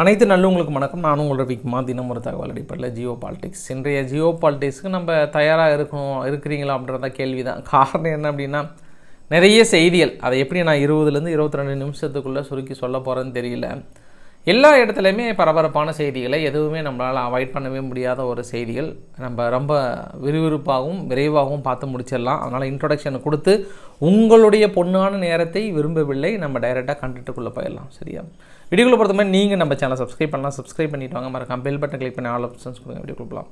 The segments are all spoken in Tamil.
அனைத்து நல்லவங்களுக்கு வணக்கம். நானும் உங்களோட விக்மா தினம் ஒரு தகவல் அடிப்படையில் ஜியோ பாலிடிக்ஸ். இன்றைய ஜியோ பாலிடிக்ஸ்க்கு நம்ம தயாராக இருக்கணும் இருக்கிறீங்களா அப்படின்றத கேள்வி தான் காரணம் என்ன அப்படின்னா நிறைய செய்திகள் அதை எப்படி நான் இருபதுலேருந்து இருபத்தி ரெண்டு நிமிஷத்துக்குள்ளே சுருக்கி சொல்ல போகிறேன்னு தெரியல. எல்லா இடத்துலையுமே பரபரப்பான செய்திகளை எதுவுமே நம்மளால் அவாய்ட் பண்ணவே முடியாத ஒரு செய்திகள். நம்ம ரொம்ப விறுவிறுப்பாகவும் விரைவாகவும் பார்த்து முடிச்சிடலாம். அதனால் இன்ட்ரொடக்ஷனை கொடுத்து உங்களுடைய பொண்ணான நேரத்தை விரும்பவில்லை நம்ம டைரெக்டாக கண்டென்ட்டுக்குள்ளே போயிடலாம். சரியா? வீடியோக்குள்ள பொறுத்த மாதிரி நீங்கள் நம்ம சேனல் சப்ஸ்கிரைப் பண்ணலாம். சப்ஸ்கிரைப் பண்ணிட்டு வாங்க. மறக்காம பெல் பட்டன் கிளிக் பண்ணி ஆல் ஆப்ஷன்ஸ் கொடுங்க. வீடியோ கொடுக்கலாம்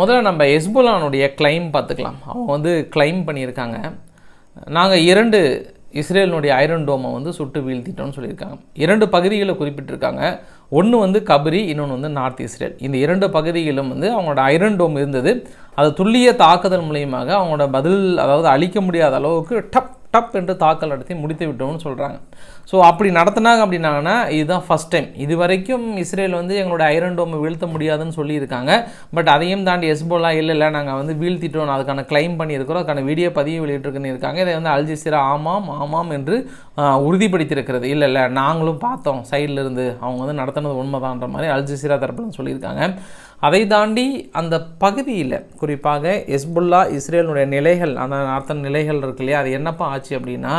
முதல்ல நம்ம எஸ்புல்லானுடைய கிளைம் பார்த்துக்கலாம். அவங்க வந்து கிளைம் பண்ணியிருக்காங்க. நாங்கள் இரண்டு இஸ்ரேலினுடைய ஐரன் டோமை வந்து சுட்டு வீழ்த்திட்டோம்னு சொல்லியிருக்காங்க. இரண்டு பகுதிகளை குறிப்பிட்டிருக்காங்க. ஒன்று வந்து கபரி இன்னொன்று வந்து நார்த் இஸ்ரேல் இந்த இரண்டு பகுதிகளிலும் வந்து அவங்களோட ஐரன் டோம் இருந்தது. அது துல்லிய தாக்குதல் மூலியமாக அவங்களோட பதில் அதாவது அழிக்க முடியாத அளவுக்கு டப் டப் என்று தாக்கல் நடத்தி முடித்து விட்டோம்னு சொல்கிறாங்க ஸோ அப்படி நடத்தினாங்க அப்படின்னாங்கன்னா இதுதான் ஃபஸ்ட் டைம் இது வரைக்கும் இஸ்ரேல் வந்து எங்களோட ஐரன் டோமை வீழ்த்த முடியாதுன்னு சொல்லியிருக்காங்க. பட் அதையும் தாண்டி எஸ்போலா இல்லை இல்லை நாங்கள் வந்து வீழ்த்திட்டோம். அதுக்கான கிளைம் பண்ணியிருக்கிறோம். அதுக்கான வீடியோ பதிவு வெளியிட்டிருக்குன்னு இருக்காங்க. இதை வந்து அல்ஜிசிரா ஆமாம் ஆமாம் என்று உறுதிப்படுத்தியிருக்கிறது. இல்லை இல்லை நாங்களும் பார்த்தோம். சைடில் இருந்து அவங்க வந்து நடத்தினது உண்மைதான்ற மாதிரி அல்ஜிசிரா தரப்புலன்னு சொல்லியிருக்காங்க. அதை தாண்டி அந்த பகுதியில் குறிப்பாக எஸ்புல்லா இஸ்ரேலுடைய நிலைகள் அந்த அர்த்தம் நிலைகள் இருக்கு இல்லையா அது என்னப்பா ஆச்சு அப்படின்னா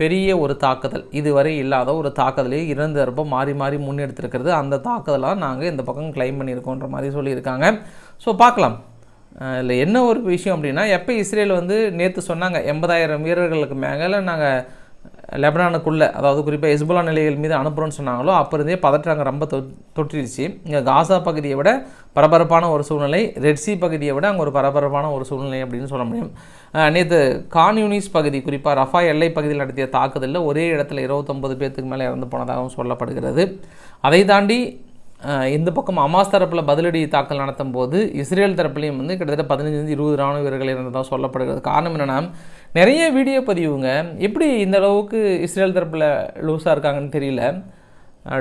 பெரிய ஒரு தாக்குதல். இதுவரை இல்லாத ஒரு தாக்குதலே இரண்டு மாறி மாறி முன்னெடுத்திருக்கிறது. அந்த தாக்குதலாக நாங்கள் இந்த பக்கம் கிளைம் பண்ணியிருக்கோன்ற மாதிரி சொல்லியிருக்காங்க. ஸோ பார்க்கலாம். இல்லை என்ன ஒரு விஷயம் அப்படின்னா எப்போ இஸ்ரேல் வந்து நேற்று சொன்னாங்க எண்பதாயிரம் வீரர்களுக்கு மேலே நாங்கள் லெபனானுக்குள்ளே அதாவது குறிப்பாக ஹெஸ்புல்லா நிலைகள் மீது அனுப்புகிறோன்னு சொன்னாங்களோ அப்போ இருந்தே பதற்றாங்க ரொம்ப தொ தொற்றிடுச்சு இங்கே காசா பகுதியை விட பரபரப்பான ஒரு சூழ்நிலை ரெட்சி பகுதியை விட அங்கே ஒரு பரபரப்பான ஒரு சூழ்நிலை அப்படின்னு சொல்ல முடியும். நேற்று கான்யூனிஸ் பகுதி குறிப்பாக ரஃபா எல்லை பகுதியில் நடத்திய தாக்குதலில் ஒரே இடத்துல இருபத்தொம்பது பேர்த்துக்கு மேலே இறந்து போனதாகவும் சொல்லப்படுகிறது. அதை தாண்டி இந்த பக்கம் அமாஸ் தரப்பில் பதிலடி தாக்கல் நடத்தும் போது இஸ்ரேல் தரப்புலையும் வந்து கிட்டத்தட்ட பதினஞ்சுலேருந்து இருபது ராணுவ வீரர்கள் இருந்ததாக சொல்லப்படுகிறது. காரணம் என்னென்னா நிறைய வீடியோ பதிவுங்க. எப்படி இந்த அளவுக்கு இஸ்ரேல் தரப்பில் லூஸாக இருக்காங்கன்னு தெரியல.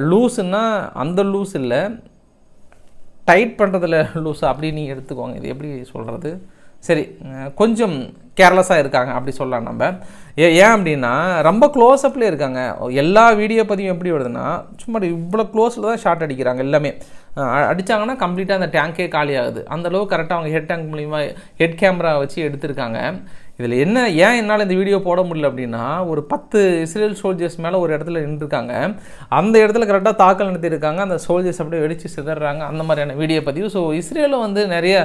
லூஸுன்னா அந்த லூஸ் இல்லை. டைட் பண்ணுறதுல லூஸ் அப்படி நீங்கள் எடுத்துக்கோங்க. இது எப்படி சொல்கிறது சரி கொஞ்சம் கேர்லெஸ்ஸாக இருக்காங்க அப்படி சொல்லலாம் நம்ம. ஏ ஏன் அப்படின்னா ரொம்ப க்ளோஸ்அப்லேயே இருக்காங்க. எல்லா வீடியோ பதிவும் எப்படி வருதுன்னா சும்மா இவ்வளோ க்ளோஸில் தான் ஷார்ட் அடிக்கிறாங்க எல்லாமே. அடித்தாங்கன்னா அடிச்சாங்கன்னா கம்ப்ளீட்டாக அந்த டேங்கே காலி ஆகுது. கரெக்டாக அவங்க ஹெட் டேங்க் மூலிமா ஹெட் கேமரா வச்சு எடுத்திருக்காங்க. இதில் என்ன ஏன் என்னால் இந்த வீடியோ போட முடியல அப்படின்னா ஒரு பத்து இஸ்ரேல் சோல்ஜர்ஸ் மேலே ஒரு இடத்துல நின்றுருக்காங்க. அந்த இடத்துல கரெக்டாக தாக்கல் நடத்தியிருக்காங்க. அந்த சோல்ஜர்ஸ் அப்படியே வெடித்து சிதறாங்க. அந்த மாதிரியான வீடியோ பதிவு. ஸோ இஸ்ரேலும் வந்து நிறைய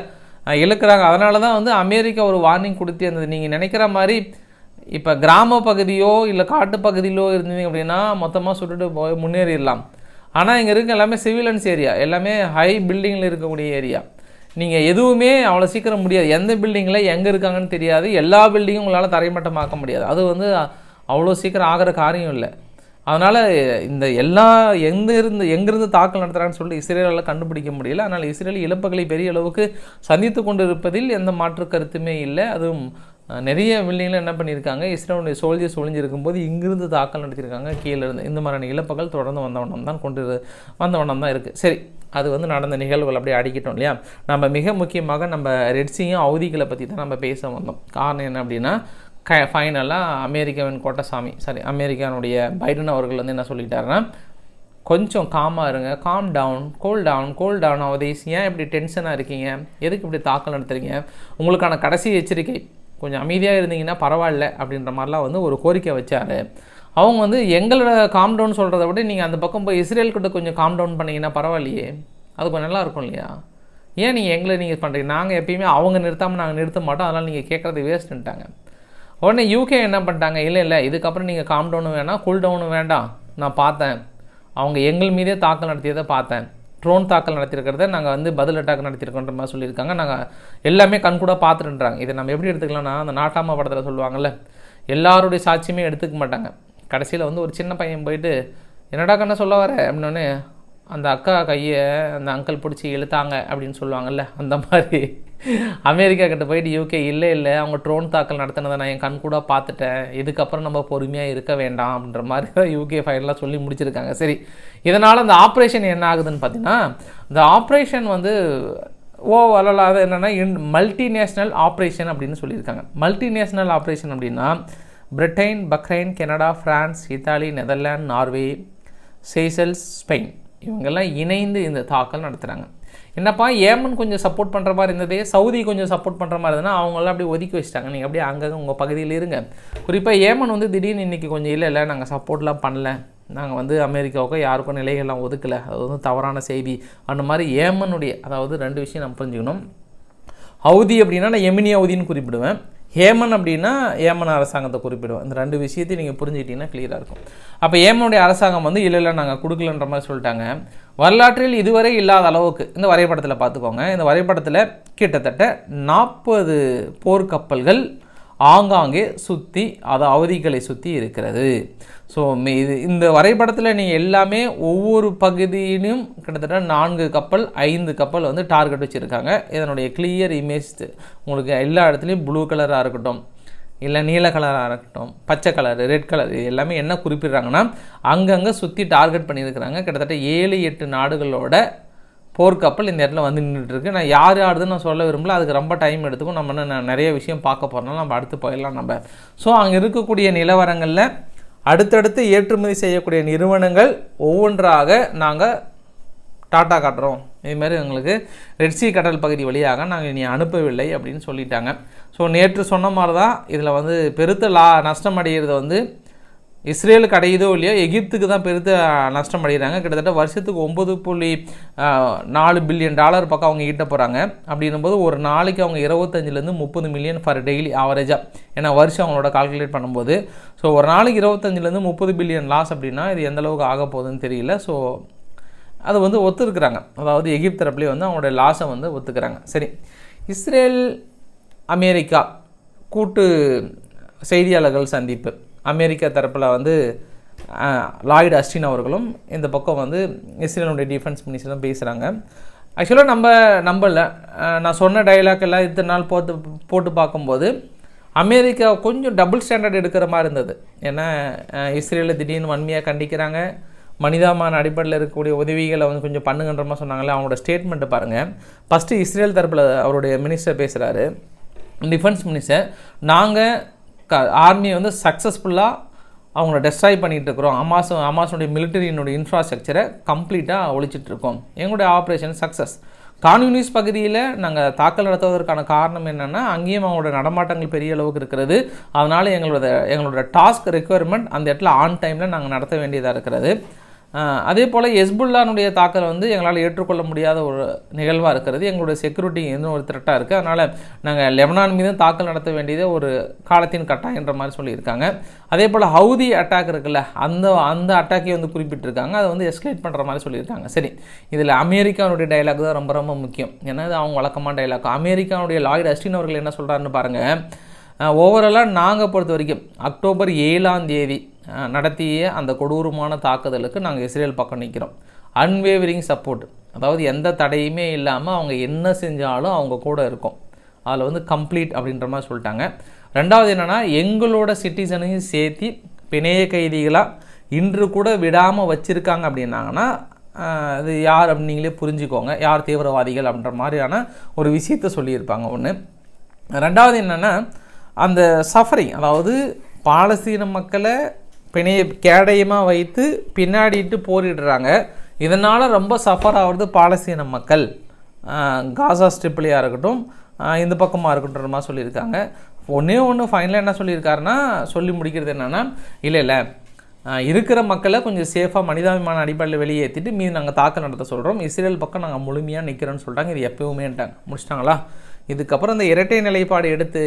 இழுக்கிறாங்க. அதனால தான் வந்து அமெரிக்கா ஒரு வார்னிங் கொடுத்து இருந்தது நீங்கள் நினைக்கிற மாதிரி இப்போ கிராம பகுதியோ இல்லை காட்டு பகுதியிலோ இருந்தீங்க அப்படின்னா மொத்தமாக சுட்டுட்டு போய் முன்னேறிடலாம். ஆனால் இங்கே இருக்க எல்லாமே சிவிலன்ஸ் ஏரியா எல்லாமே ஹை பில்டிங்கில் இருக்கக்கூடிய ஏரியா நீங்கள் எதுவுமே அவ்வளோ சீக்கிரம் முடியாது. எந்த பில்டிங்கில் எங்கே இருக்காங்கன்னு தெரியாது. எல்லா பில்டிங்கும் உங்களால் தரைமட்டமாக்க முடியாது. அது வந்து அவ்வளோ சீக்கிரம் ஆகிற காரியம் இல்லை அதனால் இந்த எல்லா எங்கேருந்து எங்கேருந்து தாக்கல் நடத்துகிறான்னு சொல்லி இஸ்ரேலால் கண்டுபிடிக்க முடியல. அதனால் இஸ்ரேல் இழப்புகளை பெரிய அளவுக்கு சந்தித்து கொண்டு இருப்பதில் எந்த மாற்று கருத்துமே இல்லை. அதுவும் நிறைய பில்டிங்கில் என்ன பண்ணியிருக்காங்க இஸ்ரேலுடைய சோல்ஜர்ஸ் ஒளிஞ்சிருக்கும் போது இங்கிருந்து தாக்கல் நடத்தியிருக்காங்க. கீழே இருந்து இந்த மாதிரியான இழப்புகள் தொடர்ந்து வந்த வண்ணம் தான் கொண்டு வந்த வண்ணம் தான் இருக்குது சரி அது வந்து நடந்த நிகழ்வுகள் அப்படியே அடிக்கிட்டோம் இல்லையா? நம்ம மிக முக்கியமாக நம்ம ரெட்ஸியும் அவதிகளை பற்றி தான் நம்ம பேச வந்தோம். காரணம் என்ன அப்படின்னா க ஃபைனலாக அமெரிக்காவின் கோட்டசாமி சாரி அமெரிக்கானுடைய பைடன் அவர்கள் வந்து என்ன சொல்லிட்டாருன்னா கொஞ்சம் காமாக இருங்க calm down cool down cool down Avadhesh ஏன் இப்படி டென்ஷனாக இருக்கீங்க? எதுக்கு இப்படி தாக்கல் நடத்துறீங்க? உங்களுக்கான கடைசி எச்சரிக்கை கொஞ்சம் அமைதியாக இருந்தீங்கன்னா பரவாயில்ல அப்படின்ற மாதிரிலாம் வந்து ஒரு கோரிக்கை வச்சார். அவங்க வந்து எங்களோட காம் டவுன் சொல்கிறத விட நீங்கள் அந்த பக்கம் போய் இஸ்ரேல் கிட்ட கொஞ்சம் காம் டவுன் பண்ணீங்கன்னா பரவாயில்லையே அது கொஞ்சம் நல்லா இருக்கும் இல்லையா? ஏன் நீங்கள் எங்களை நீங்கள் பண்ணுறீங்க நாங்கள் எப்பயுமே அவங்க நிறுத்தாமல் நாங்கள் நிறுத்த மாட்டோம் அதனால் நீங்கள் கேட்குறது வேஸ்ட்டுன்ட்டாங்க உடனே யூகே என்ன பண்ணிட்டாங்க? இல்லை இல்லை இதுக்கப்புறம் நீங்கள் காம் டவுனும் வேணாம் கூல் டவுனும் வேண்டாம். நான் பார்த்தேன். அவங்க எங்கள் மீதே தாக்கல் நடத்தியதை பார்த்தேன். ட்ரோன் தாக்கல் நடத்தியிருக்கிறத நாங்கள் வந்து பதில் அட்டாக் நடத்தியிருக்கோன்ற மாதிரி சொல்லியிருக்காங்க. நாங்கள் எல்லாமே கண்கூட பார்த்துட்டுன்றாங்க இதை நம்ம எப்படி எடுத்துக்கலாம்னா அந்த நாட்டாம படத்தில் சொல்லுவாங்கல்ல எல்லாருடைய சாட்சியுமே எடுத்துக்க மாட்டாங்க. கடைசியில் வந்து ஒரு சின்ன பையன் போயிட்டு என்னடா கண்ணா சொல்ல வர? அப்படின்னோடனே அந்த அக்கா கையை அந்த அங்கிள் பிடிச்சி இழுத்தாங்க அப்படின்னு சொல்லுவாங்கல்ல அந்த மாதிரி. அமெரிக்கா கிட்ட போயிட்டு யூகே இல்லை இல்லை அவங்க ட்ரோன் தாக்கல் நடத்தினதை நான் என் கண் கூட பார்த்துட்டேன். இதுக்கப்புறம் நம்ம பொறுமையாக இருக்க வேண்டாம் அப்படின்ற மாதிரி தான் யூகே ஃபைனலாக சொல்லி முடிச்சிருக்காங்க. சரி இதனால் அந்த ஆப்ரேஷன் என்ன ஆகுதுன்னு பார்த்தீங்கன்னா இந்த ஆப்ரேஷன் வந்து ஓ அது என்னென்னா இன் மல்டிநேஷ்னல் ஆப்ரேஷன் அப்படின்னு சொல்லியிருக்காங்க. மல்டிநேஷ்னல் ஆப்ரேஷன் அப்படின்னா Britain Bahrain Canada France Italy Netherlands Norway Seychelles Spain. இவங்கெல்லாம் இணைந்து இந்த தாக்கல் நடத்துகிறாங்க என்னப்பா ஏமன் கொஞ்சம் சப்போர்ட் பண்ணுற மாதிரி இருந்ததே சவுதி கொஞ்சம் சப்போர்ட் பண்ணுற மாதிரி இருந்ததுன்னா அவங்களாம் அப்படியே ஒதுக்கி வச்சிட்டாங்க. நீங்கள் அப்படியே அங்கங்கே உங்கள் பகுதியில் இருங்க. குறிப்பாக ஏமன் வந்து திடீர்னு இன்றைக்கி கொஞ்சம் இல்லை இல்லை நாங்கள் சப்போர்ட்லாம் பண்ணல. நாங்கள் வந்து அமெரிக்காவுக்கோ யாருக்கும் நிலைகள்லாம் ஒதுக்கலை. அது வந்து தவறான செய்தி. அந்த மாதிரி ஏமனுடைய அதாவது ரெண்டு விஷயம் நம்ம புரிஞ்சுக்கணும். ஹவுதி அப்படின்னா நான் எமினி ஹவுதின்னு குறிப்பிடுவேன். ஹேமன் அப்படின்னா ஏமன் அரசாங்கத்தை குறிப்பிடுவோம். இந்த ரெண்டு விஷயத்தையும் நீங்கள் புரிஞ்சுக்கிட்டீங்கன்னா கிளியராக இருக்கும். அப்போ ஏமனுடைய அரசாங்கம் வந்து இல்லை இல்லை நாங்கள் கொடுக்கலன்ற மாதிரி சொல்லிட்டாங்க. வரலாற்றில் இதுவரை இல்லாத அளவுக்கு இந்த வரைபடத்தில் பார்த்துக்கோங்க. இந்த வரைபடத்தில் கிட்டத்தட்ட நாற்பது போர்க்கப்பல்கள் ஆங்காங்கே சுற்றி அது அவதிகளை சுற்றி இருக்கிறது. ஸோ இது இந்த வரைபடத்தில் நீங்கள் எல்லாமே ஒவ்வொரு பகுதியிலும் கிட்டத்தட்ட நான்கு கப்பல் ஐந்து கப்பல் வந்து டார்கெட் வச்சுருக்காங்க. இதனுடைய கிளியர் இமேஜ் உங்களுக்கு எல்லா இடத்துலையும் ப்ளூ கலராக இருக்கட்டும் இல்லை நீல கலராக இருக்கட்டும் பச்சை கலர் ரெட் கலர் எல்லாமே என்ன குறிப்பிடுறாங்கன்னா அங்கங்கே சுற்றி டார்கெட் பண்ணியிருக்கிறாங்க. கிட்டத்தட்ட ஏழு எட்டு நாடுகளோட போர்க்கப்பல் இந்த இடத்துல வந்து நின்றுட்டுருக்கு நான் யார் யாருதுன்னு நான் சொல்ல விரும்பல. அதுக்கு ரொம்ப டைம் எடுத்துக்கும். நம்ம என்ன நிறைய விஷயம் பார்க்க போகிறனால நம்ம அடுத்து போயிடலாம் நம்ம. ஸோ அங்கே இருக்கக்கூடிய நிலவரங்களில் அடுத்தடுத்து ஏற்றுமதி செய்யக்கூடிய நிறுவனங்கள் ஒவ்வொன்றாக நாங்கள் டாட்டா காட்டுறோம். இதுமாரி எங்களுக்கு ரெட்சி கடல் பகுதி வழியாக நாங்கள் இனி அனுப்பவில்லை அப்படின்னு சொல்லிட்டாங்க. ஸோ நேற்று சொன்ன மாதிரி தான் இதில் வந்து பெருத்த லா நஷ்டம் அடைகிறது வந்து இஸ்ரேலுக்கு அடையுதோ இல்லையோ எகிப்துக்கு தான் பெருத்த நஷ்டம் அடைகிறாங்க. கிட்டத்தட்ட வருஷத்துக்கு ஒம்பது புள்ளி நாலு பில்லியன் டாலர் பக்கம் அவங்க ஈட்ட போகிறாங்க அப்படின்னும்போது ஒரு நாளைக்கு அவங்க இருபத்தஞ்சிலேருந்து முப்பது மில்லியன் ஃபார் டெய்லி ஆவரேஜாக ஏன்னா வருஷம் அவங்களோட கால்குலேட் பண்ணும்போது. ஸோ ஒரு நாளைக்கு இருபத்தஞ்சிலேருந்து முப்பது பில்லியன் லாஸ் அப்படின்னா இது எந்தளவுக்கு ஆக போகுதுன்னு தெரியல. ஸோ அது வந்து ஒத்துருக்குறாங்க. அதாவது எகிப்து தரப்புலேயே வந்து அவங்களோட லாஸை வந்து ஒத்துக்கிறாங்க. சரி. இஸ்ரேல் அமெரிக்கா கூட்டு செய்தியாளர்கள் சந்திப்பு. அமெரிக்கா தரப்பில் வந்து லாய்டு அஸ்டின் அவர்களும் இந்த பக்கம் வந்து இஸ்ரேலுடைய டிஃபென்ஸ் மினிஸ்டரும் பேசுகிறாங்க ஆக்சுவலாக நம்ம நம்பல. நான் சொன்ன டைலாக் எல்லாம் இத்தனை நாள் போட்டு போட்டு பார்க்கும்போது அமெரிக்கா கொஞ்சம் டபுள் ஸ்டாண்டர்ட் எடுக்கிற மாதிரி இருந்தது. ஏன்னா இஸ்ரேலில் திடீர்னு வன்மையாக கண்டிக்கிறாங்க. மனிதாமான அடிப்படையில் இருக்கக்கூடிய உதவிகளை வந்து கொஞ்சம் பண்ணுங்கன்ற மாதிரி சொன்னாங்களே அவங்களோட ஸ்டேட்மெண்ட்டை பாருங்கள் ஃபஸ்ட்டு இஸ்ரேல் தரப்பில் அவருடைய மினிஸ்டர் பேசுகிறாரு டிஃபென்ஸ் மினிஸ்டர் நாங்கள் க ஆர்மியை வந்து சக்ஸஸ்ஃபுல்லாக அவங்கள டெஸ்ட்ராய் பண்ணிகிட்டு இருக்கிறோம் அமாஸ் அமாஸுடைய மிலிட்டரியினுடைய இன்ஃப்ராஸ்ட்ரக்சரை கம்ப்ளீட்டாக ஒழிச்சிட்ருக்கோம் எங்களுடைய ஆப்ரேஷன் சக்ஸஸ் கான்யூனிஸ் பகுதியில் நாங்கள் தாக்கல் நடத்துவதற்கான காரணம் என்னென்னா அங்கேயும் அவங்களோட நடமாட்டங்கள் பெரிய அளவுக்கு இருக்கிறது. அதனால் எங்களோட எங்களோட டாஸ்க் ரெக்குயர்மெண்ட் அந்த இடத்துல ஆன் டைமில் நாங்கள் நடத்த வேண்டியதாக இருக்கிறது. அதே போல் எஸ்புல்லானுடைய தாக்கல் வந்து எங்களால் ஏற்றுக்கொள்ள முடியாத ஒரு நிகழ்வாக இருக்கிறது. எங்களுடைய செக்யூரிட்டி இன்னும் ஒரு த்ரெட்டாக இருக்குது அதனால் நாங்கள் லெபனான் மீதும் தாக்கல் நடத்த வேண்டியது ஒரு காலத்தின் கட்டாயன்ற மாதிரி சொல்லியிருக்காங்க. அதே போல் ஹவுதி அட்டாக் இருக்குல்ல அந்த அந்த அட்டாக்கே வந்து குறிப்பிட்டிருக்காங்க. அதை வந்து எஸ்கலேட் பண்ணுற மாதிரி சொல்லியிருக்காங்க. சரி இதில் அமெரிக்காவுடைய டைலாக் தான் ரொம்ப ரொம்ப முக்கியம். ஏன்னா இது அவங்க வழக்கமான டைலாக் அமெரிக்காவுடைய லாய்டு அஸ்டின் அவர்கள் என்ன சொல்கிறாருன்னு பாருங்கள் ஓவராலாக நாங்கள் பொறுத்த வரைக்கும் அக்டோபர் ஏழாம் தேதி நடத்திய அந்த கொடூரமான தாக்குதலுக்கு நாங்கள் இஸ்ரேல் பக்கம் நிற்கிறோம் அன்வேவரிங் சப்போர்ட் அதாவது எந்த தடையுமே இல்லாமல் அவங்க என்ன செஞ்சாலும் அவங்க கூட இருக்கும். அதில் வந்து கம்ப்ளீட் அப்படின்ற மாதிரி சொல்லிட்டாங்க. ரெண்டாவது என்னென்னா எங்களோட சிட்டிசனையும் சேர்த்து பிணைய கைதிகளாக இன்று கூட விடாமல் வச்சுருக்காங்க அப்படின்னாங்கன்னா அது யார் அப்படின்னு நீங்களே புரிஞ்சுக்கோங்க. யார் தீவிரவாதிகள் அப்படின்ற மாதிரியான ஒரு விஷயத்த சொல்லியிருப்பாங்க ஒன்று ரெண்டாவது என்னென்னா அந்த சஃபரிங் அதாவது பாலஸ்தீன மக்களை பிணைய கேடயமாக வைத்து பின்னாடிட்டு போரிடுறாங்க. இதனால் ரொம்ப சஃபர் ஆகிறது பாலஸ்தீன மக்கள். காசா ஸ்ட்ரிப்லேயாக இருக்கட்டும் இந்த பக்கமாக இருக்கட்டும் சொல்லியிருக்காங்க. ஒன்றே ஒன்று ஃபைனலாக என்ன சொல்லியிருக்காருன்னா சொல்லி முடிக்கிறது என்னென்னா இல்லை இல்லை. இருக்கிற மக்களை கொஞ்சம் சேஃபாக மனிதாபிமான அடிப்படையில் வெளியேற்றிட்டு மீது நாங்கள் தாக்கல் நடத்த சொல்கிறோம் இஸ்ரேல் பக்கம் நாங்கள் முழுமையாக நிற்கிறோன்னு சொல்லிட்டாங்க இது எப்போவுமேன்ட்டாங்க. முடிச்சிட்டாங்களா? இதுக்கப்புறம் இந்த இரட்டை நிலைப்பாடு எடுத்து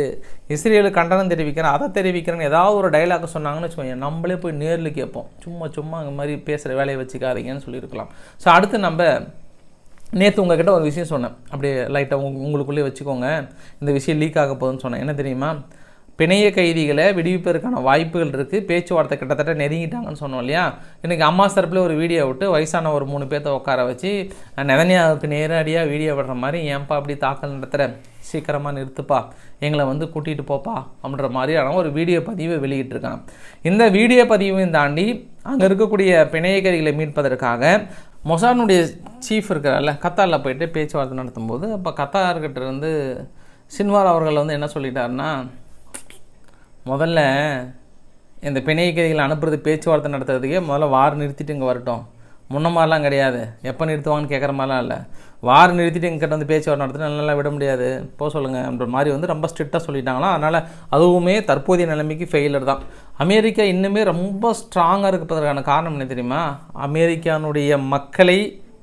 இஸ்ரேலு கண்டனம் தெரிவிக்கிறேன் அதை தெரிவிக்கிறேன்னு ஏதாவது ஒரு டைலாக் சொன்னாங்கன்னு வச்சுக்கோங்க நம்மளே போய் நேரில் கேட்போம். சும்மா சும்மா அந்த மாதிரி பேசுகிற வேலையை வச்சுக்காதீங்கன்னு சொல்லியிருக்கலாம். ஸோ அடுத்து நம்ம நேற்று உங்ககிட்ட ஒரு விஷயம் சொன்னேன். அப்படியே லைட்டாக உங்களுக்குள்ளேயே வச்சுக்கோங்க. இந்த விஷயம் லீக் ஆக போகுதுன்னு சொன்னேன். என்ன தெரியுமா? பிணைய கைதிகளை விடுவிப்பதற்கான வாய்ப்புகள் இருக்குது பேச்சுவார்த்தை கிட்டத்தட்ட நெருங்கிட்டாங்கன்னு சொன்னோம் இல்லையா? இன்றைக்கி அம்மா தரப்பில் ஒரு வீடியோ விட்டு வயசான ஒரு மூணு பேர்த்த உட்கார வச்சு நெதனியாவுக்கு நேரடியாக வீடியோ விடுற மாதிரி ஏன்பா அப்படி தாக்கல் நடத்துகிற சீக்கிரமாக நிறுத்துப்பா. எங்களை வந்து கூட்டிகிட்டு போப்பா. அப்படின்ற மாதிரியான ஒரு வீடியோ பதிவை வெளியிட்டிருக்கான். இந்த வீடியோ பதிவையும் தாண்டி அங்கே இருக்கக்கூடிய பிணைய கைதிகளை மீட்பதற்காக மொசானுடைய சீஃப் இருக்கிறார்ல கத்தாரில் போயிட்டு பேச்சுவார்த்தை நடத்தும்போது அப்போ கத்தார்கிட்ட இருந்து சின்வார் அவர்கள் வந்து என்ன சொல்லிட்டாருன்னா முதல்ல இந்த பிணைய கைதிகள் அனுப்புறது பேச்சுவார்த்தை நடத்துறதுக்கே முதல்ல வார் நிறுத்திட்டு இங்கே வரட்டும். முன்ன மாதிரிலாம் கிடையாது. எப்போ நிறுத்துவாங்கன்னு கேட்குற மாதிரிலாம் இல்லை. வார் நிறுத்திட்டு எங்கிட்ட வந்து பேச்சுவார்த்தை நடத்திட்டு நல்லா விட முடியாது. போக சொல்லுங்கள் அப்படின்ற மாதிரி வந்து ரொம்ப ஸ்ட்ரிக்டாக சொல்லிட்டாங்களாம் அதனால் அதுவுமே தற்போதைய நிலைமைக்கு ஃபெயிலர் தான். அமெரிக்கா இன்னுமே ரொம்ப ஸ்ட்ராங்காக இருப்பதற்கான காரணம் என்ன தெரியுமா? அமெரிக்கானுடைய மக்களை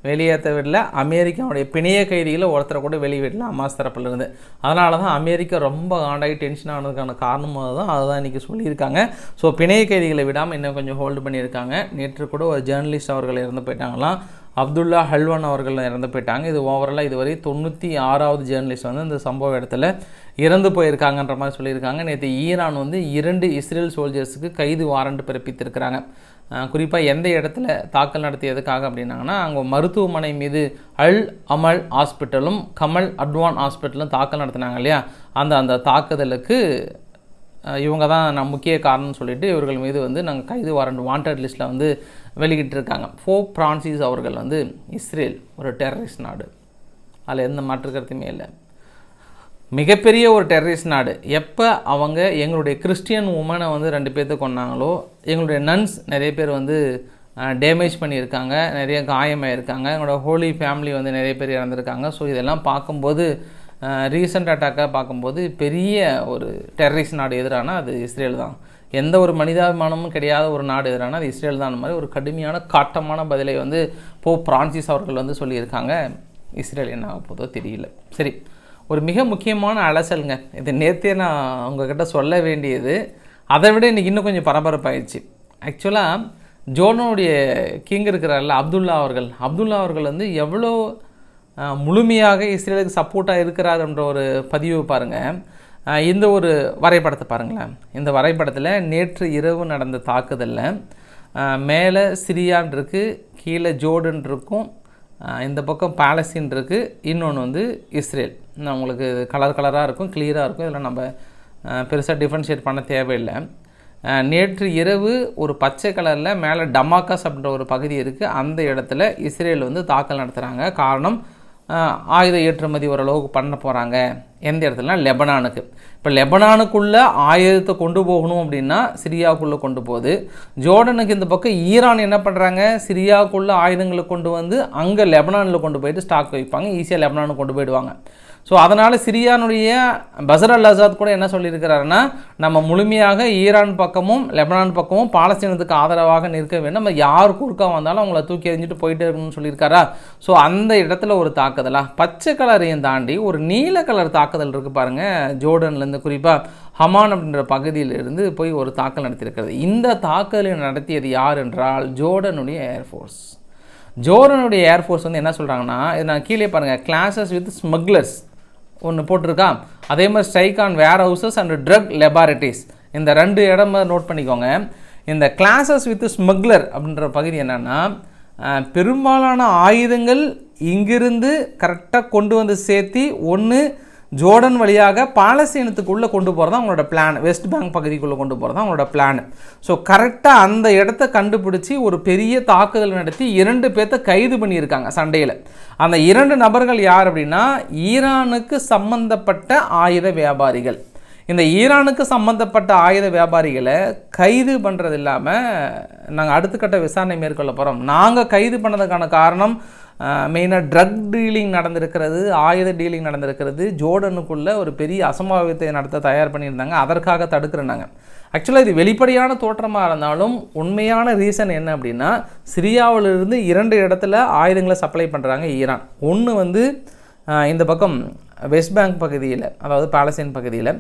வெளியேற்ற விடல. அமெரிக்காவுடைய பிணைய கைதிகளை ஒருத்தரை கூட வெளியிடல அம்மாஸ் தரப்புலேருந்து. அதனால தான் அமெரிக்கா ரொம்ப ஆண்டாகி டென்ஷன் ஆனதுக்கான காரணமாக தான் அதுதான் இன்றைக்கி சொல்லியிருக்காங்க. ஸோ பிணைய கைதிகளை விடாமல் இன்னும் கொஞ்சம் ஹோல்டு பண்ணியிருக்காங்க. நேற்று கூட ஒரு ஜேர்னலிஸ்ட் அவர்கள் இறந்து போயிட்டாங்களாம். அப்துல்லா ஹல்வான் அவர்கள் இறந்து போயிட்டாங்க. இது ஓவராலாக இதுவரை தொண்ணூற்றி ஆறாவது ஜேர்னலிஸ்ட் வந்து இந்த சம்பவ இடத்துல இறந்து போயிருக்காங்கன்ற மாதிரி சொல்லியிருக்காங்க. நேற்று ஈரான் வந்து இரண்டு இஸ்ரேல் சோல்ஜர்ஸுக்கு கைது வாரண்ட் பிறப்பித்திருக்கிறாங்க. குறிப்பாக எந்த இடத்துல தாக்கல் நடத்தியதுக்காக அப்படின்னாங்கன்னா அங்கே மருத்துவமனை மீது அல் அமல் ஹாஸ்பிட்டலும் கமல் அட்வான் ஹாஸ்பிட்டலும் தாக்கல் நடத்தினாங்க இல்லையா? அந்த அந்த தாக்குதலுக்கு இவங்க தான் நான் முக்கிய காரணம்னு சொல்லிட்டு இவர்கள் மீது வந்து நாங்கள் கைது வாரண்ட் வாண்டட் லிஸ்ட்டில் வந்து வெளியிட்டிருக்காங்க. ஃபோ பிரான்சிஸ் அவர்கள் வந்து இஸ்ரேல் ஒரு டெரரிஸ்ட் நாடு. அதில் எந்த மாற்று கருத்துமே இல்லை. மிகப்பெரிய ஒரு டெரரிஸ்ட் நாடு. எப்போ அவங்க எங்களுடைய கிறிஸ்டியன் உமனை வந்து ரெண்டு பேர்த்து கொண்டாங்களோ எங்களுடைய நன்ஸ் நிறைய பேர் வந்து டேமேஜ் பண்ணியிருக்காங்க நிறைய காயமாயிருக்காங்க. எங்களோட ஹோலி ஃபேமிலி வந்து நிறைய பேர் இறந்துருக்காங்க. ஸோ இதெல்லாம் பார்க்கும்போது ரீசெண்ட் அட்டாக்காக பார்க்கும்போது பெரிய ஒரு டெரரிஸ்ட் நாடு எதிரான அது இஸ்ரேல் தான். எந்த ஒரு மனிதாபிமானமும் கிடையாத ஒரு நாடு எதிரான அது இஸ்ரேல் தான். மாதிரி ஒரு கடுமையான காட்டமான பதிலை வந்து போ பிரான்சிஸ் அவர்கள் வந்து சொல்லியிருக்காங்க. இஸ்ரேல் என்ன ஆக போதோ தெரியல. சரி. ஒரு மிக முக்கியமான அலசலுங்க. இது நேற்றே நான் உங்ககிட்ட சொல்ல வேண்டியது. அதை விட இன்றைக்கி இன்னும் கொஞ்சம் பரபரப்பாயிடுச்சு. ஆக்சுவலாக ஜோனுடைய கிங் இருக்கிறார்ல அப்துல்லா அவர்கள். அப்துல்லா அவர்கள் வந்து எவ்வளோ முழுமையாக இஸ்ரேலுக்கு சப்போர்ட்டாக இருக்கிறாருன்ற ஒரு பதிவு பாருங்கள் இந்த ஒரு வரைபடத்தை பாருங்களேன். இந்த வரைபடத்தில் நேற்று இரவு நடந்த தாக்குதலில். மேலே சிரியான் இருக்குது கீழே ஜோர்டன் இருக்கும் இந்த பக்கம் பாலஸ்தீன் இருக்குது இன்னொன்று வந்து இஸ்ரேல். உங்களுக்கு கலர் கலராக இருக்கும் கிளியராக இருக்கும். இதில் நம்ம பெருசாக டிஃப்ரென்ஷியேட் பண்ண தேவையில்லை. நேற்று இரவு ஒரு பச்சை கலரில் மேலே டமாக்காஸ் அப்படின்ற ஒரு பகுதி இருக்குது அந்த இடத்துல இஸ்ரேல் வந்து தாக்கல் நடத்துகிறாங்க காரணம் ஆயுத ஏற்றுமதி ஓரளவுக்கு பண்ண போகிறாங்க எந்த இடத்துலனா லெபனானுக்கு. இப்போ லெபனானுக்குள்ளே ஆயுதத்தை கொண்டு போகணும் அப்படின்னா சிரியாவுக்குள்ளே கொண்டு போகுது. ஜோர்டனுக்கு இந்த பக்கம் ஈரான் என்ன பண்ணுறாங்க சிரியாவுக்குள்ளே ஆயுதங்களை கொண்டு வந்து அங்கே லெபனானில் கொண்டு போயிட்டு ஸ்டாக் வைப்பாங்க. ஈஸியாக லெபனானுக்கு கொண்டு போயிடுவாங்க. ஸோ அதனால் சிரியானுடைய பசர் அல் அசாத் கூட என்ன சொல்லியிருக்கிறாருன்னா நம்ம முழுமையாக ஈரான் பக்கமும் லெபனான் பக்கமும் பாலஸ்தீனத்துக்கு ஆதரவாக நிற்க வேண்டும். நம்ம யார் குறுக்கா வந்தாலும் அவங்கள தூக்கி எறிஞ்சிட்டு போயிட்டே இருக்கணும்னு சொல்லியிருக்காரா? ஸோ அந்த இடத்துல ஒரு தாக்குதலாக பச்சை கலரையும் தாண்டி ஒரு நீல கலர் தாக்குதல் இருக்குது பாருங்கள் ஜோர்டன்லேருந்து குறிப்பாக ஹமான் அப்படின்ற பகுதியிலிருந்து போய் ஒரு தாக்கல் நடத்தியிருக்கிறது. இந்த தாக்குதலை நடத்தியது யார் என்றால் ஜோர்டனுடைய ஏர்ஃபோர்ஸ் ஜோர்டனுடைய ஏர்ஃபோர்ஸ் வந்து என்ன சொல்கிறாங்கன்னா இது நான் கீழே பாருங்கள் கிளாஸஸ் வித் ஸ்மக்லர்ஸ் ஒன்று போட்டிருக்கா? அதே மாதிரி strike on warehouses and drug laboratories இந்த ரெண்டு இடம் நோட் பண்ணிக்கோங்க. இந்த கிளாஸஸ் வித் ஸ்மக்லர் அப்படின்ற பகுதி என்னென்னா பெரும்பாலான ஆயுதங்கள் இங்கிருந்து கரெக்டாக கொண்டு வந்து சேர்த்தி ஒன்று ஜோர்டன் வழியாக பாலஸ்தீனத்துக்குள்ளே கொண்டு போகிறது தான் அவங்களோட பிளான் வெஸ்ட் பேங்க் பகுதிக்குள்ளே கொண்டு போகிறது தான் அவங்களோட பிளான் ஸோ கரெக்டாக அந்த இடத்த கண்டுபிடிச்சி ஒரு பெரிய தாக்குதல் நடத்தி இரண்டு பேர்த்த கைது பண்ணியிருக்காங்க சண்டையில். அந்த இரண்டு நபர்கள் யார் அப்படின்னா ஈரானுக்கு சம்பந்தப்பட்ட ஆயுத வியாபாரிகள். இந்த ஈரானுக்கு சம்மந்தப்பட்ட ஆயுத வியாபாரிகளை கைது பண்ணுறது இல்லாமல் நாங்கள் அடுத்த கட்ட விசாரணை மேற்கொள்ள போகிறோம் நாங்கள் கைது பண்ணதுக்கான காரணம் மெயினாக ட்ரக் டீலிங் நடந்திருக்கிறது ஆயுத டீலிங் நடந்திருக்கிறது. ஜோர்டனுக்குள்ளே ஒரு பெரிய அசம்பாவிதத்தை நடத்த தயார் பண்ணியிருந்தாங்க. அதற்காக தடுக்கிறனாங்க ஆக்சுவலாக இது வெளிப்படையான தோற்றமாக இருந்தாலும் உண்மையான ரீசன் என்ன அப்படின்னா சிரியாவிலிருந்து இரண்டு இடத்துல ஆயுதங்களை சப்ளை பண்ணுறாங்க ஈரான். ஒன்று வந்து இந்த பக்கம் வெஸ்ட் பேங்க் பகுதியில் அதாவது பாலஸ்தீன் பகுதியில்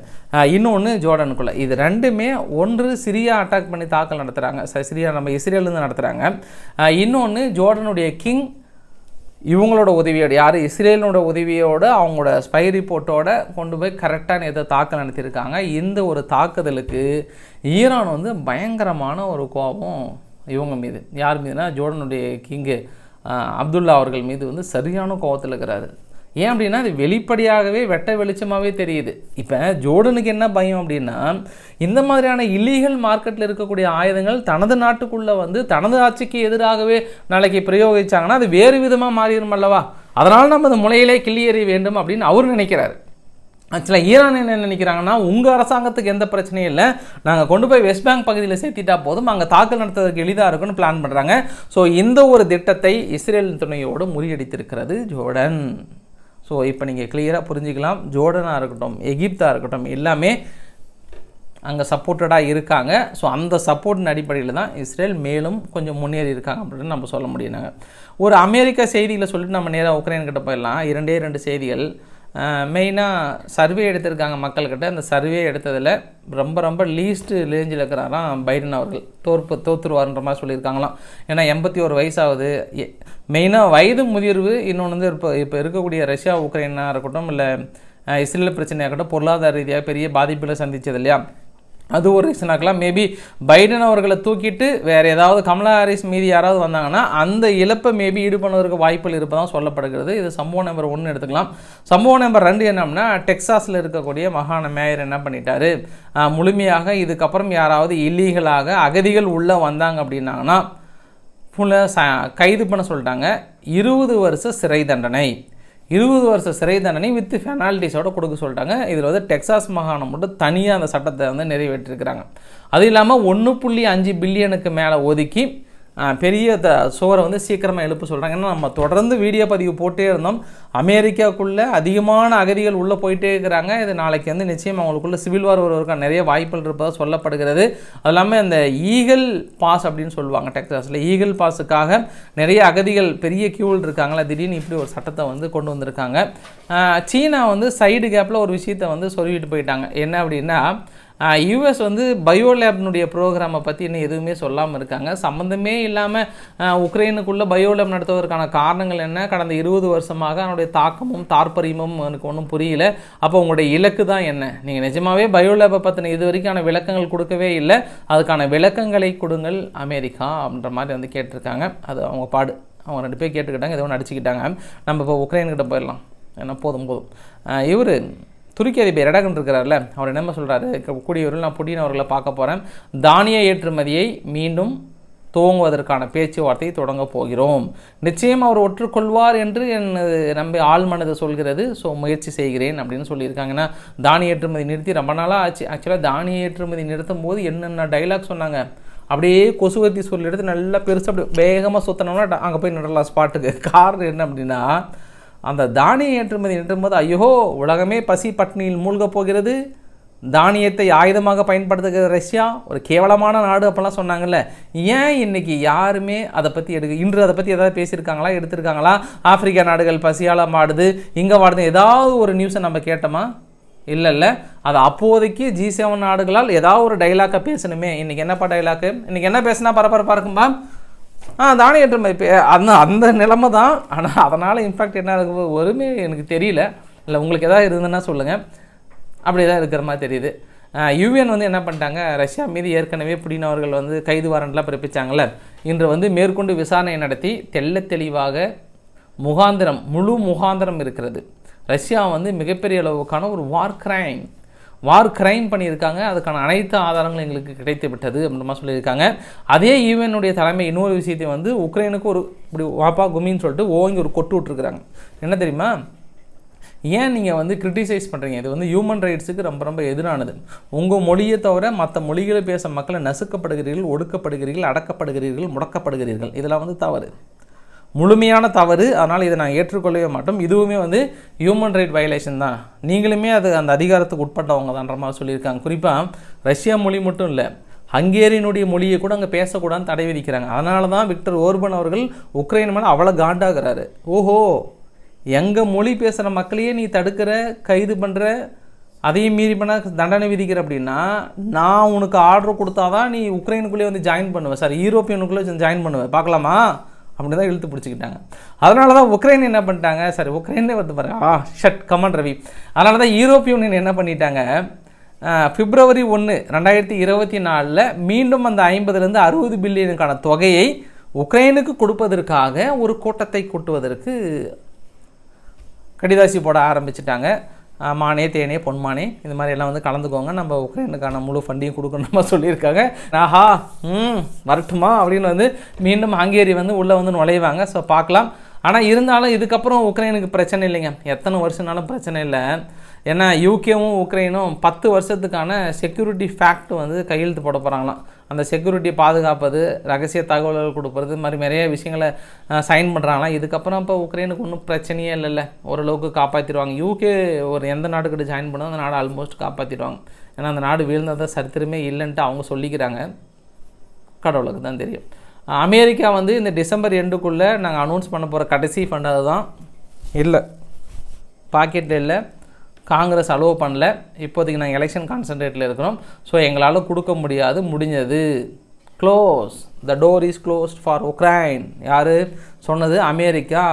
இன்னொன்று ஜோர்டனுக்குள்ளே. இது ரெண்டுமே ஒன்று சிரியா அட்டாக் பண்ணி தாக்கல் நடத்துகிறாங்க சிரியா நம்ம இஸ்ரேலேருந்து நடத்துகிறாங்க இன்னொன்று ஜோர்டனுடைய கிங் இவங்களோட உதவியோடு யார் இஸ்ரேலோட உதவியோடு அவங்களோட ஸ்பை ரிப்போர்ட்டோட கொண்டு போய் கரெக்டான இதை தாக்கல் நடத்தியிருக்காங்க. இந்த ஒரு தாக்குதலுக்கு ஈரான் வந்து பயங்கரமான ஒரு கோபம் இவங்க மீது. யார் மீதுனா ஜோர்டனுடைய கிங்கு அப்துல்லா அவர்கள் மீது வந்து சரியான கோபத்தில் இருக்கிறாரு. ஏன் அப்படின்னா அது வெளிப்படையாகவே வெட்ட வெளிச்சமாகவே தெரியுது. இப்போ ஜோர்டனுக்கு என்ன பயம் அப்படின்னா இந்த மாதிரியான இல்லீகல் மார்க்கெட்டில் இருக்கக்கூடிய ஆயுதங்கள் தனது நாட்டுக்குள்ளே வந்து தனது ஆட்சிக்கு எதிராகவே நாளைக்கு பிரயோகிச்சாங்கன்னா அது வேறு விதமாக மாறிடும் அல்லவா? அதனால் நம்ம அந்த முளையிலே கிள்ளியெறிய வேண்டும் அப்படின்னு அவர் நினைக்கிறார். ஆக்சுவலாக ஈரான் என்ன நினைக்கிறாங்கன்னா உங்கள் அரசாங்கத்துக்கு எந்த பிரச்சனையும் இல்லை. நாங்கள் கொண்டு போய் வெஸ்ட் பேங்க் பகுதியில் சேர்த்திட்டா போதும். அங்கே தாக்கல் நடத்துறதுக்கு எளிதாக இருக்கும்னு பிளான் பண்ணுறாங்க ஸோ இந்த ஒரு திட்டத்தை இஸ்ரேல் துணையோடு முறியடித்திருக்கிறது ஜோர்டன். ஸோ இப்போ நீங்கள் கிளியராக புரிஞ்சுக்கலாம். ஜோர்டனாக இருக்கட்டும் எகிப்தாக இருக்கட்டும் எல்லாமே அங்கே சப்போர்ட்டடாக இருக்காங்க. ஸோ அந்த சப்போர்ட்டின் அடிப்படையில் தான் இஸ்ரேல் மேலும் கொஞ்சம் முன்னேறி இருக்காங்க அப்படின்னு நம்ம சொல்ல முடியுங்க ஒரு அமெரிக்க செய்திகளை சொல்லிட்டு நம்ம நேராக உக்ரைன் கிட்ட போயிடலாம். இரண்டே ரெண்டு செய்திகள். மெயினாக சர்வே எடுத்திருக்காங்க மக்கள்கிட்ட. அந்த சர்வே எடுத்ததில் ரொம்ப ரொம்ப லீஸ்ட்டு ரேஞ்சில் இருக்கிறாராம் பைடன் அவர்கள். தோற்பு தோற்றுருவார்ன்ற மாதிரி சொல்லியிருக்காங்களாம். ஏன்னா எண்பத்தி ஒரு வயசாகுது. மெயினாக வயது முதிர்வு இன்னொன்று வந்து இப்போ இப்போ இருக்கக்கூடிய ரஷ்யா உக்ரைனாக இருக்கட்டும் இல்லை இஸ்ரேல் பிரச்சனையாக இருக்கட்டும் பொருளாதார ரீதியாக பெரிய பாதிப்பில் சந்தித்தது இல்லையா? அது ஒரு ரீசனாக இருக்கலாம். மேபி பைடன் அவர்களை தூக்கிட்டு வேறு ஏதாவது கமலா ஹாரிஸ் மீதி யாராவது வந்தாங்கன்னா அந்த இழப்பை மேபி ஈடு பண்ணுவதற்கு வாய்ப்புகள் இருப்பதாக சொல்லப்படுகிறது. இது சம்பவம் நம்பர் ஒன்று எடுத்துக்கலாம். சம்பவம் நம்பர் ரெண்டு என்னம்னா டெக்ஸாஸில் இருக்கக்கூடிய மாகாண மேயர் என்ன பண்ணிட்டாரு? முழுமையாக இதுக்கப்புறம் யாராவது இல்லீகலாக அகதிகள் உள்ளே வந்தாங்க அப்படின்னாங்கன்னா ச கைது பண்ண சொல்லிட்டாங்க. இருபது வருஷ சிறை தண்டனை. இருபது வருஷ சிறை தண்டனை வித் பெனால்ட்டிஸோட கொடுக்க சொல்லிட்டாங்க. இதில் வந்து டெக்சாஸ் மாகாணம் மட்டும் தனியாக அந்த சட்டத்தை வந்து நிறைவேற்றிருக்கிறாங்க. அது இல்லாமல் ஒன்று புள்ளி அஞ்சு பில்லியனுக்கு மேலே ஒதுக்கி பெரிய த சுவரை வந்து சீக்கிரமாக எழுப்ப சொல்கிறாங்க ஏன்னா நம்ம தொடர்ந்து வீடியோ பதிவு போட்டே இருந்தோம். அமெரிக்காவுக்குள்ளே அதிகமான அகதிகள் உள்ளே போயிட்டே இருக்கிறாங்க. இது நாளைக்கு வந்து நிச்சயம் அவங்களுக்குள்ள சிவில் வார் வருவதற்கான நிறைய வாய்ப்புகள் இருப்பதாக சொல்லப்படுகிறது. அது இல்லாமல் அந்த ஈகிள் பாஸ் அப்படின்னு சொல்லுவாங்க டெக்ஸாஸில் ஈகிள் பாஸுக்காக நிறைய அகதிகள் பெரிய கியூவில் இருக்காங்களா திடீர்னு இப்படி ஒரு சட்டத்தை வந்து கொண்டு வந்திருக்காங்க. சீனா வந்து சைடு கேப்பில் ஒரு விஷயத்தை வந்து சொல்லிட்டு போயிட்டாங்க. என்ன அப்படின்னா யூஎஸ் வந்து பயோலேப்னுடைய ப்ரோக்ராமை பற்றி இன்னும் எதுவுமே சொல்லாமல் இருக்காங்க. சம்மந்தமே இல்லாமல் உக்ரைனுக்குள்ளே பயோலேப் நடத்துவதற்கான காரணங்கள் என்ன? கடந்த இருபது வருஷமாக அதனுடைய தாக்கமும் தாற்பரியமும் எனக்கு ஒன்றும் புரியல. அப்போ உங்களுடைய இலக்கு தான் என்ன? நீங்கள் நிஜமாவே பயோலேபை பற்றின இது வரைக்கான விளக்கங்கள் கொடுக்கவே இல்லை. அதுக்கான விளக்கங்களை கொடுங்கள் அமெரிக்கா அப்படின்ற மாதிரி வந்து கேட்டிருக்காங்க. அது அவங்க பாடு அவங்க ரெண்டு பேர் கேட்டுக்கிட்டாங்க ஏதோ ஒன்று அடிச்சுக்கிட்டாங்க. நம்ம இப்போ உக்ரைன்கிட்ட போயிடலாம். ஏன்னா போதும் போதும். இவர் துருக்கி அதிபர் எடகன் இருக்கிறார்ல அவர் என்ன சொல்கிறாரு கூடியவர்கள் நான் புட்டின் அவர்களை பார்க்க போகிறேன் தானிய ஏற்றுமதியை மீண்டும் துவங்குவதற்கான பேச்சுவார்த்தையை தொடங்கப் போகிறோம். நிச்சயம் அவர் ஒற்றுக்கொள்வார் என்று என் நம்பி ஆழ்மனது சொல்கிறது. ஸோ முயற்சி செய்கிறேன் அப்படின்னு சொல்லியிருக்காங்கன்னா தானிய ஏற்றுமதி நிறுத்தி ரொம்ப நாளாக ஆச்சு. ஆக்சுவலாக தானிய ஏற்றுமதி நிறுத்தும் போது என்னென்ன டைலாக் சொன்னாங்க? அப்படியே கொசுவத்தி சொல்லி எடுத்து நல்லா பெருசாக அப்படி வேகமாக சுற்றினோம்னா அங்கே போய் நடலாம் ஸ்பாட்டுக்கு காரணம் என்ன அப்படின்னா அந்த தானிய ஏற்றுமதி நிறுத்தும்போது ஐயோ உலகமே பசி பட்னியில் மூழ்கப் போகிறது. தானியத்தை ஆயுதமாக பயன்படுத்துகிற ரஷ்யா ஒரு கேவலமான நாடு அப்போல்லாம் சொன்னாங்கல்ல. ஏன் இன்னைக்கு யாருமே அதை பற்றி எடுக்க இன்று அதை பற்றி எதாவது பேசியிருக்காங்களா எடுத்திருக்காங்களா? ஆப்பிரிக்கா நாடுகள் பசியால் மாடுது. இங்கே வாடுது ஏதாவது ஒரு நியூஸை நம்ம கேட்டோமா? இல்லை இல்லை அது அப்போதைக்கு ஜி செவன் நாடுகளால் ஏதாவது ஒரு டைலாக்கை பேசணுமே. இன்றைக்கி என்னப்பா டைலாக்கு இன்றைக்கி என்ன பேசுனா பரபரப்பாக இருக்கும்பா ஆ தானிய ஏற்றுமதி அந்த அந்த நிலைமை தான். ஆனால் அதனால் இம்பேக்ட் என்ன இருக்கு? ஒருமே எனக்கு தெரியல. இல்லை உங்களுக்கு எதாவது இருந்ததுன்னா சொல்லுங்கள் அப்படி தான் இருக்கிற மாதிரி தெரியுது. யூஎன் வந்து என்ன பண்ணிட்டாங்க? ரஷ்யா மீது ஏற்கனவே புடினவர்கள் வந்து கைது வாரண்ட்லாம் பிறப்பிச்சாங்கல்ல. இன்று வந்து மேற்கொண்டு விசாரணை நடத்தி தெல்ல தெளிவாக முகாந்திரம் முழு முகாந்திரம் இருக்கிறது. ரஷ்யா வந்து மிகப்பெரிய அளவுக்கான ஒரு வார் கிரைம் வார் கிரைம் பண்ணியிருக்காங்க. அதுக்கான அனைத்து ஆதாரங்களும் எங்களுக்கு கிடைத்து விட்டது அப்படின்ற சொல்லியிருக்காங்க. அதே ஈவனுடைய தலைமை இன்னொரு விஷயத்தை வந்து உக்ரைனுக்கு ஒரு இப்படி வாப்பா குமின்னு சொல்லிட்டு ஓங்கி ஒரு கொட்டு விட்ருக்குறாங்க என்ன தெரியுமா? ஏன் நீங்கள் வந்து கிரிட்டிசைஸ் பண்ணுறீங்க இது வந்து ஹியூமன் ரைட்ஸுக்கு ரொம்ப ரொம்ப எதிரானது. உங்கள் மொழியை தவிர மற்ற மொழிகளை பேச மக்களை நசுக்கப்படுகிறீர்கள் ஒடுக்கப்படுகிறீர்கள் அடக்கப்படுகிறீர்கள் முடக்கப்படுகிறீர்கள். இதெல்லாம் வந்து தவறு. முழுமையான தவறு. அதனால் இதை நான் ஏற்றுக்கொள்ளவே மாட்டோம். இதுவுமே வந்து ஹியூமன் ரைட் வயலேஷன் தான். நீங்களுமே அது அந்த அதிகாரத்துக்கு உட்பட்டவங்க தான்ற மாதிரி சொல்லியிருக்காங்க. குறிப்பாக ரஷ்யா மொழி மட்டும் இல்லை ஹங்கேரியனுடைய மொழியை கூட அங்கே பேசக்கூடாதுன்னு தடை விதிக்கிறாங்க. அதனால தான் விக்டர் ஓர்பன் அவர்கள் உக்ரைன் மேலே அவ்வளோ காண்டாகிறாரு ஓஹோ எங்கள் மொழி பேசுகிற மக்களையே நீ தடுக்கிற கைது பண்ணுற அதையும் மீறி பண்ணால் தண்டனை விதிக்கிற அப்படின்னா நான் உனக்கு ஆர்டர் கொடுத்தாதான் நீ உக்ரைனுக்குள்ளேயே வந்து ஜாயின் பண்ணுவேன் சார் யூரோப்பியனுக்குள்ளே ஜாயின் பண்ணுவேன் பார்க்கலாமா? அப்படி தான் இழுத்து பிடிச்சிக்கிட்டாங்க. அதனால தான் உக்ரைன் என்ன பண்ணிட்டாங்க? சரி உக்ரைனே வந்து பாருங்க. ஆ ஷட் கமன் ரவி. அதனால தான் யூரோப்பிய யூனியன் என்ன பண்ணிட்டாங்க? பிப்ரவரி ஒன்று ரெண்டாயிரத்தி இருபத்தி நாலில் மீண்டும் அந்த ஐம்பதுலேருந்து அறுபது பில்லியனுக்கான தொகையை உக்ரைனுக்கு கொடுப்பதற்காக ஒரு கூட்டத்தை கூட்டுவதற்கு கடிதாசி போட ஆரம்பிச்சிட்டாங்க. மானே தேனே பொன்மானே இது மாதிரி எல்லாம் வந்து கலந்துக்கோங்க. நம்ம உக்ரைனுக்கான முழு ஃபண்டையும் கொடுக்கணுமா சொல்லியிருக்காங்க. ஆஹா ம் வரட்டுமா அப்படின்னு வந்து மீண்டும் ஹங்கேரி வந்து உள்ளே வந்து நுழைவாங்க. ஸோ பார்க்கலாம். ஆனால் இருந்தாலும் இதுக்கப்புறம் உக்ரைனுக்கு பிரச்சனை இல்லைங்க. எத்தனை வருஷம்னாலும் பிரச்சனை இல்லை. ஏன்னா யூகேவும் உக்ரைனும் பத்து வருஷத்துக்கான செக்யூரிட்டி ஃபேக்ட் வந்து கையெழுத்து போட போகிறாங்களாம் அந்த செக்யூரிட்டி பாதுகாப்பது ரகசிய தகவல்கள் கொடுப்பது இது மாதிரி நிறைய விஷயங்களை சைன் பண்ணுறாங்களாம் இதுக்கப்புறம் இப்போ உக்ரைனுக்கு ஒன்றும் பிரச்சனையே இல்லைல்ல. ஓரளவுக்கு காப்பாற்றிடுவாங்க யூகே ஒரு எந்த நாட்டுக்கிட்ட ஜாயின் பண்ணோ அந்த நாடு ஆல்மோஸ்ட் காப்பாற்றிடுவாங்க ஏன்னா அந்த நாடு வீழ்ந்ததை சரித்திரமே இல்லைன்ட்டு அவங்க சொல்லிக்கிறாங்க. கடவுளுக்கு தான் தெரியும். அமெரிக்கா வந்து இந்த டிசம்பர் எண்டுக்குள்ளே நாங்கள் அனௌன்ஸ் பண்ண போகிற கடைசி ஃபண்ட் அதுதான். இல்லை. பாக்கெட்டில் இல்லை. காங்கிரஸ் அலோவ் பண்ணல. இப்போதைக்கு நாங்கள் எலெக்ஷன் கான்சன்ட்ரேட்டில் இருக்கிறோம். ஸோ எங்களால் கொடுக்க முடியாது. முடிஞ்சது. Close the door is closed for Ukraine யார்? சொன்னது அமெரிக்கா.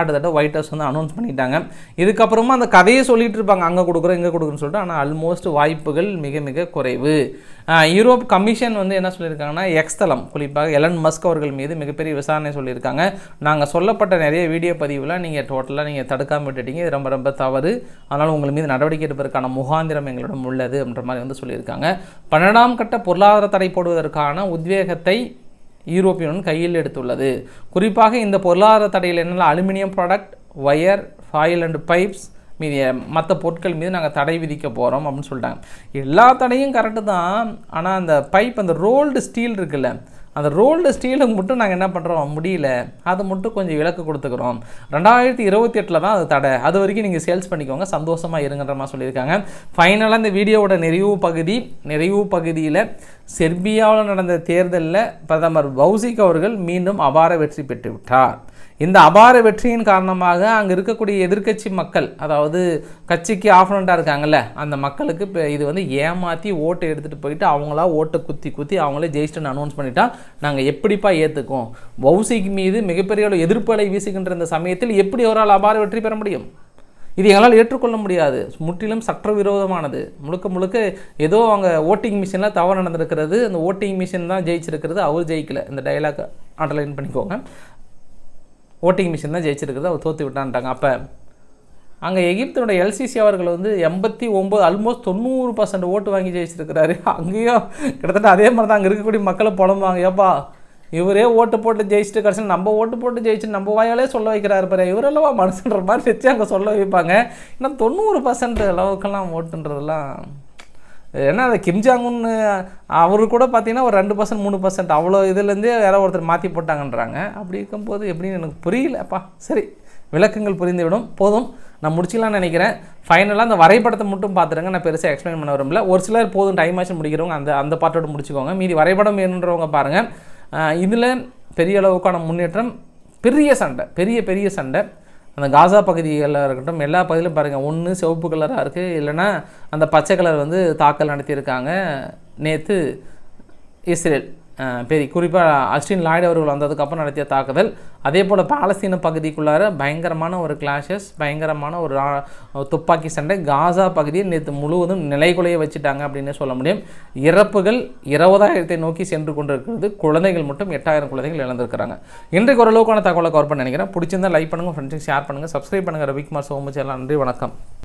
அடுத்தட்ட ஒயிட் ஹவுஸ் வந்து அனௌன்ஸ் பண்ணிட்டாங்க. இதுக்கப்புறமா அந்த கதையை சொல்லிட்டு இருப்பாங்க. அங்கே கொடுக்குறோம் இங்கே கொடுக்குறோன்னு சொல்லிட்டு ஆனால் ஆல்மோஸ்ட் வாய்ப்புகள் மிக மிக குறைவு. யூரோப் கமிஷன் வந்து என்ன சொல்லியிருக்காங்கன்னா எக்ஸ்தலம் குறிப்பாக எலன் மஸ்க் அவர்கள் மீது மிகப்பெரிய விசாரணை சொல்லியிருக்காங்க. நாங்கள் சொல்லப்பட்ட நிறைய வீடியோ பதிவுலாம் நீங்கள் டோட்டலாக நீங்கள் தடுக்காமல் விட்டுட்டீங்க. இது ரொம்ப ரொம்ப தவறு. அதனால் உங்கள் மீது நடவடிக்கை எடுப்பதற்கான முகாந்திரம் எங்களிடம் உள்ளது அப்படின்ற மாதிரி வந்து சொல்லியிருக்காங்க. பன்னெண்டாம் கட்ட பொருளாதார தடை போடுவதற்கான உத்வேகத்தை யூரோப்பியன் கையில் எடுத்துள்ளது. குறிப்பாக இந்த பொருளாதார தடையில் என்னென்ன? Aluminium product wire foil and pipes மீதி மற்ற பொருட்கள் மீது நாங்கள் தடை விதிக்க போகிறோம் அப்படின்னு சொல்லிட்டாங்க. எல்லா தடையும் கரெக்டு தான். ஆனால் அந்த பைப் அந்த ரோல்டு ஸ்டீல் இருக்குல்ல அந்த ரோல்டு ஸ்டீலுக்கு மட்டும் நாங்கள் என்ன பண்ணுறோம் முடியல. அது மட்டும் கொஞ்சம் விலக்கு கொடுத்துக்கிறோம். ரெண்டாயிரத்தி இருபத்தி எட்டில் தான் அது தடை. அது வரைக்கும் நீங்கள் சேல்ஸ் பண்ணிக்கோங்க. சந்தோஷமாக இருங்கன்ற மாதிரி சொல்லியிருக்காங்க. ஃபைனலாக இந்த வீடியோவோட நிறைவு பகுதி நிறைவு பகுதியில் செர்பியாவில் நடந்த தேர்தலில் பிரதமர் பௌசிக் அவர்கள் மீண்டும் அபார வெற்றி பெற்று விட்டார் இந்த அபார வெற்றியின் காரணமாக அங்கே இருக்கக்கூடிய எதிர்க்கட்சி மக்கள் அதாவது கட்சிக்கு ஆஃபனண்ட்டாக இருக்காங்கல்ல அந்த மக்களுக்கு இப்போ இது வந்து ஏமாற்றி ஓட்டை எடுத்துகிட்டு போயிட்டு அவங்களா ஓட்டை குத்தி குத்தி அவங்களே ஜெயிச்சிட்டுன்னு அனௌன்ஸ் பண்ணிட்டா நாங்கள் எப்படிப்பா ஏற்றுக்கோம் பௌசிக் மீது மிகப்பெரிய அளவு எதிர்ப்புகளை வீசுகின்ற இந்த சமயத்தில் எப்படி அவரால் அபார வெற்றி பெற முடியும்? இது எங்களால் ஏற்றுக்கொள்ள முடியாது. முற்றிலும் சட்டவிரோதமானது. முழுக்க முழுக்க ஏதோ அவங்க ஓட்டிங் மிஷினில் தவறு நடந்திருக்கிறது. அந்த ஓட்டிங் மிஷின் தான் ஜெயிச்சிருக்கிறது. அவர் ஜெயிக்கல. இந்த டைலாக் அண்டர்லைன் பண்ணிக்கோங்க. ஓட்டிங் மிஷின் தான் ஜெயிச்சிருக்குது அவர் தோற்று விட்டான்ட்டாங்க. அப்போ அங்கே எகிப்தனுடைய எல்சிசி அவர்கள் வந்து எண்பத்தி ஒம்பது ஆல்மோஸ்ட் தொண்ணூறு பர்சன்ட் ஓட்டு வாங்கி ஜெயிச்சிருக்கிறாரு. அங்கேயும் கிட்டத்தட்ட அதே மாதிரி தான் அங்கே இருக்கக்கூடிய மக்களை புலம்புவாங்க ஏப்பா இவரே ஓட்டு போட்டு ஜெயிச்சுட்டு கடைசியில் நம்ம ஓட்டு போட்டு ஜெயிச்சு நம்ம வாயாலே சொல்ல வைக்கிறாரு பாரு இவரெல்லவா மனுஷன்ற மாதிரி வச்சு அங்கே சொல்ல வைப்பாங்க. ஏன்னா தொண்ணூறு பர்சன்ட் அளவுக்கெல்லாம் ஓட்டுன்றதெல்லாம் ஏன்னா அந்த கிம்ஜாங்குன்னு அவரு கூட பார்த்தீங்கன்னா ஒரு ரெண்டு பர்சன்ட் மூணு பர்சன்ட் அவ்வளோ இதுலேருந்தே யாரோ ஒருத்தர் மாற்றி போட்டாங்கன்றாங்க. அப்படி இருக்கும்போது எப்படின்னு எனக்கு புரியலப்பா. சரி விளக்கங்கள் புரிந்துவிடும். போதும். நான் முடிச்சிக்கலாம்னு நினைக்கிறேன். ஃபைனலாக அந்த வரைபடத்தை மட்டும் பார்த்துருங்க. நான் பெருசாக எக்ஸ்பிளைன் பண்ண விரும்பல. ஒரு சிலர் போதும் டைம் ஆச்சு முடிக்கிறவங்க அந்த அந்த பாட்டோட முடிச்சுக்கோங்க. மீதி வரைபடம் வேணுன்றவங்க பாருங்கள் இதில் பெரிய அளவுக்கான முன்னேற்றம் பெரிய சண்டை பெரிய பெரிய சண்டை. அந்த காசா பகுதிகளில் இருக்கட்டும் எல்லா பகுதியிலும் பாருங்கள் ஒன்று சிவப்பு கலராக இருக்குது இல்லைன்னா அந்த பச்சை கலர் வந்து தாக்கல் நடத்தியிருக்காங்க நேற்று இஸ்ரேல். பெரிய குறிப்பாக அஸ்டின் லாய்டு அவர்கள் வந்ததுக்கப்புறம் நடத்திய தாக்குதல். அதே போல் பாலஸ்தீன பகுதிக்குள்ளார பயங்கரமான ஒரு கிளாஷஸ் பயங்கரமான ஒரு துப்பாக்கி சண்டை காசா பகுதியை நேற்று முழுவதும் நிலைகுலைய வச்சுட்டாங்க அப்படின்னு சொல்ல முடியும். இறப்புகள் இருபதாயிரத்தை நோக்கி சென்று கொண்டிருக்கிறது. குழந்தைகள் மட்டும் எட்டாயிரம் குழந்தைகள் இழந்திருக்கிறாங்க. இன்றைக்கு ஓரளவுக்கான தகவலை கவர் பண்ண நினைக்கிறேன். பிடிச்சிருந்தா லைக் பண்ணுங்கள் ஃப்ரெண்ட்ஸுக்கு ஷேர் பண்ணுங்கள் சப்ஸ்கிரைப் பண்ணுங்கள் ரவிக்குமார் சோமச்சு எல்லாம் நன்றி வணக்கம்.